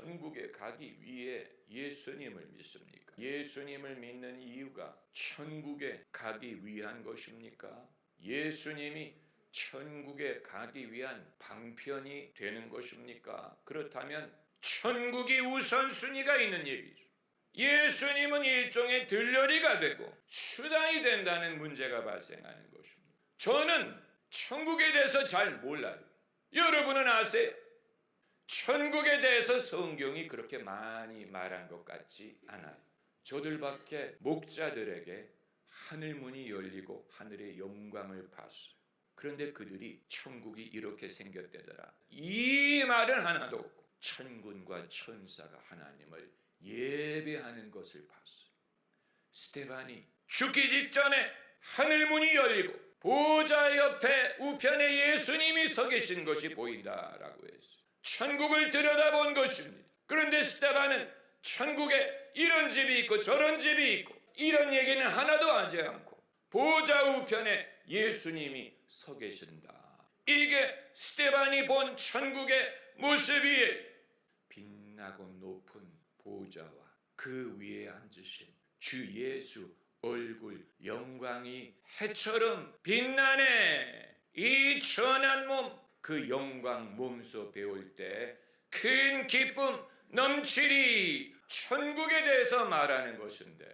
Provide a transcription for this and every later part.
천국에 가기 위해 예수님을 믿습니까? 예수님을 믿는 이유가 천국에 가기 위한 것입니까? 예수님이 천국에 가기 위한 방편이 되는 것입니까? 그렇다면 천국이 우선순위가 있는 얘기죠. 예수님은 일종의 들러리가 되고 수단이 된다는 문제가 발생하는 것입니다. 저는 천국에 대해서 잘 몰라요. 여러분은 아세요? 천국에 대해서 성경이 그렇게 많이 말한 것 같지 않아요. 저들밖에 목자들에게 하늘 문이 열리고 하늘의 영광을 봤어요. 그런데 그들이 천국이 이렇게 생겼대더라. 이 말은 하나도 없고 천군과 천사가 하나님을 예배하는 것을 봤어요. 스테반이 죽기 직전에 하늘 문이 열리고 보좌 옆에 우편에 예수님이 서 계신 것이 보인다라고 했어요. 천국을 들여다본 것입니다. 그런데 스테반은 천국에 이런 집이 있고 저런 집이 있고 이런 얘기는 하나도 하지 않고 보좌 우편에 예수님이 서 계신다. 이게 스테반이 본 천국의 모습이에요. 빛나고 높은 보좌와 그 위에 앉으신 주 예수 얼굴 영광이 해처럼 빛나네. 이 천한 몸 그 영광 몸소 배울 때 큰 기쁨 넘치리 천국에 대해서 말하는 것인데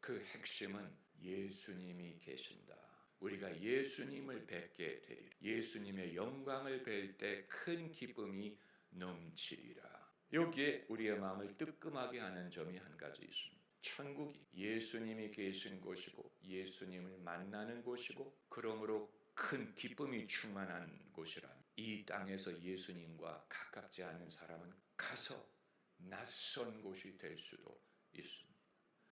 그 핵심은 예수님이 계신다. 우리가 예수님을 뵙게 되리라. 예수님의 영광을 뵐 때 큰 기쁨이 넘치리라. 여기에 우리의 마음을 뜨끔하게 하는 점이 한 가지 있습니다. 천국이 예수님이 계신 곳이고 예수님을 만나는 곳이고 그러므로 큰 기쁨이 충만한 곳이라. 이 땅에서 예수님과 가깝지 않은 사람은 가서 낯선 곳이 될 수도 있습니다.